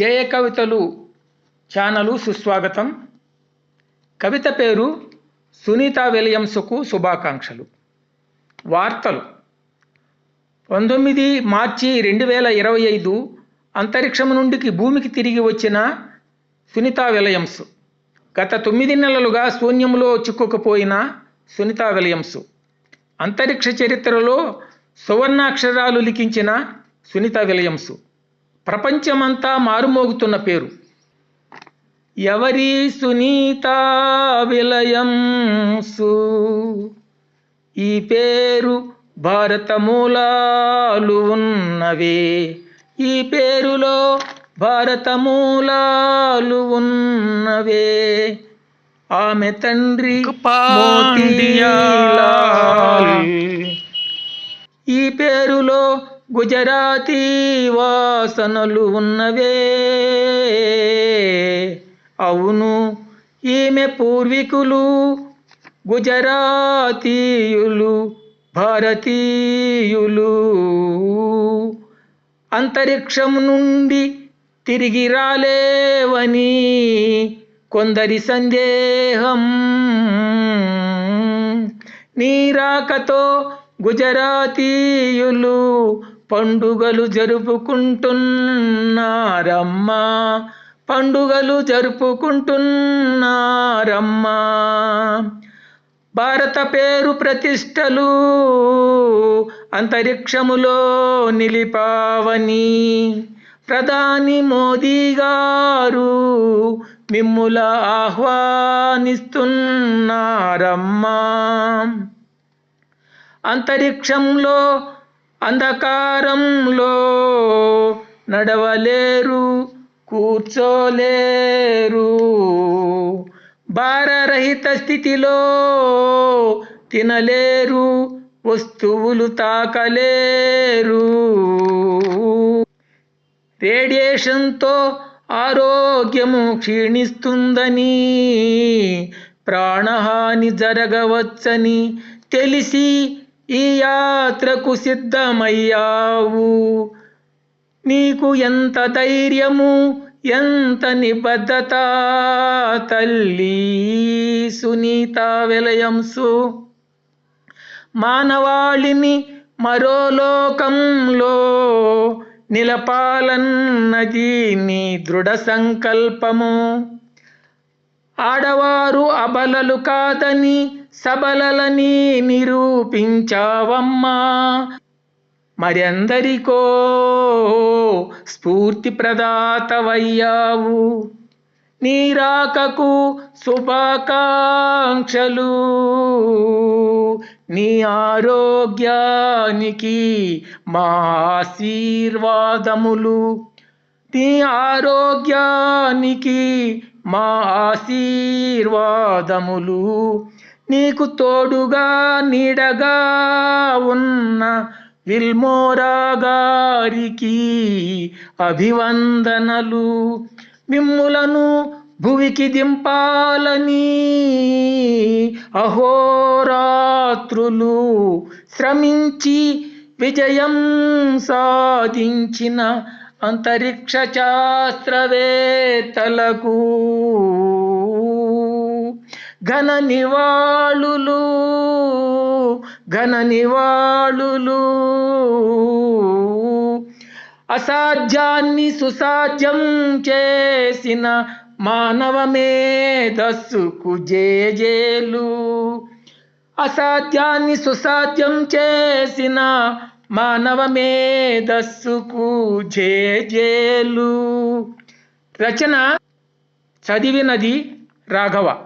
గేయ కవితలు ఛానలు సుస్వాగతం. కవిత పేరు సునీత విలియమ్స్కు శుభాకాంక్షలు. వార్తలు. పంతొమ్మిది మార్చి రెండు వేల ఇరవై ఐదు అంతరిక్షం నుండికి భూమికి తిరిగి వచ్చిన సునీత విలియమ్స్. గత తొమ్మిది నెలలుగా శూన్యంలో చిక్కుకుపోయిన సునీత విలియమ్స్. అంతరిక్ష చరిత్రలో సువర్ణాక్షరాలు లిఖించిన సునీత విలియమ్స్. ప్రపంచమంతా మారుమోగుతున్న పేరు. ఎవరి సునీత విలయంసు ఈ పేరు భారత మూలాలు ఉన్నవే. ఈ పేరులో భారత మూలాలు ఉన్నవే. ఆమె తండ్రి ఈ పేరులో గుజరాతీ వాసనలు ఉన్నవే. అవును ఈమె పూర్వీకులు గుజరాతీయులు భారతీయులు. అంతరిక్షం నుండి తిరిగి రాలేవని కొందరి సందేహం. నీరాకతో గుజరాతీయులు పండుగలు జరుపుకుంటున్నారమ్మా. పండుగలు జరుపుకుంటున్నారమ్మా. భారత పేరు ప్రతిష్టలు అంతరిక్షములో నిలిపావని ప్రధాని మోదీ గారు మిమ్ముల ఆహ్వానిస్తున్నారమ్మా. అంతరిక్షంలో అంధకారంలో నడవలేరు కూర్చోలేరు. భారరహిత స్థితిలో తినలేరు వస్తువులు తాకలేరు. రేడియేషన్తో ఆరోగ్యము క్షీణిస్తుందని ప్రాణహాని జరగవచ్చని తెలిసి ఈ యాత్రకు సిద్ధమయ్యావు. నీకు ఎంత ధైర్యము ఎంత నిబద్ధత తల్లి సునీత విలయంసు. మానవాళిని మరో లోకంలో నిలపాలన్నది నీ దృఢ సంకల్పము. ఆడవారు అబలలు కాదని సబలలని నిరూపించావమ్మా. మరెందరికో స్ఫూర్తి ప్రదాతవయ్యావు నీరాకకు శుభాకాంక్షలు. నీ ఆరోగ్యానికి మా ఆశీర్వాదములు. నీ ఆరోగ్యానికి మా ఆశీర్వాదములు. నీకు తోడుగా నీడగా ఉన్న విల్మోరా గారికి అభివందనలు. మిమ్ములను భువికి దింపాలని అహోరాత్రులు శ్రమించి విజయం సాధించిన అంతరిక్ష శాస్త్రవేత్తలకు. ఘన నివాళులు ఘన నివాళులు అసాధ్యాన్ని సుసాధ్యం చేసిన మానవ మేధస్సుకు జేజేలు. అసాధ్యాన్ని సుసాధ్యం చేసిన మానవ మేధస్సుకు జేజేలు. రచన చదివినది రాఘవ.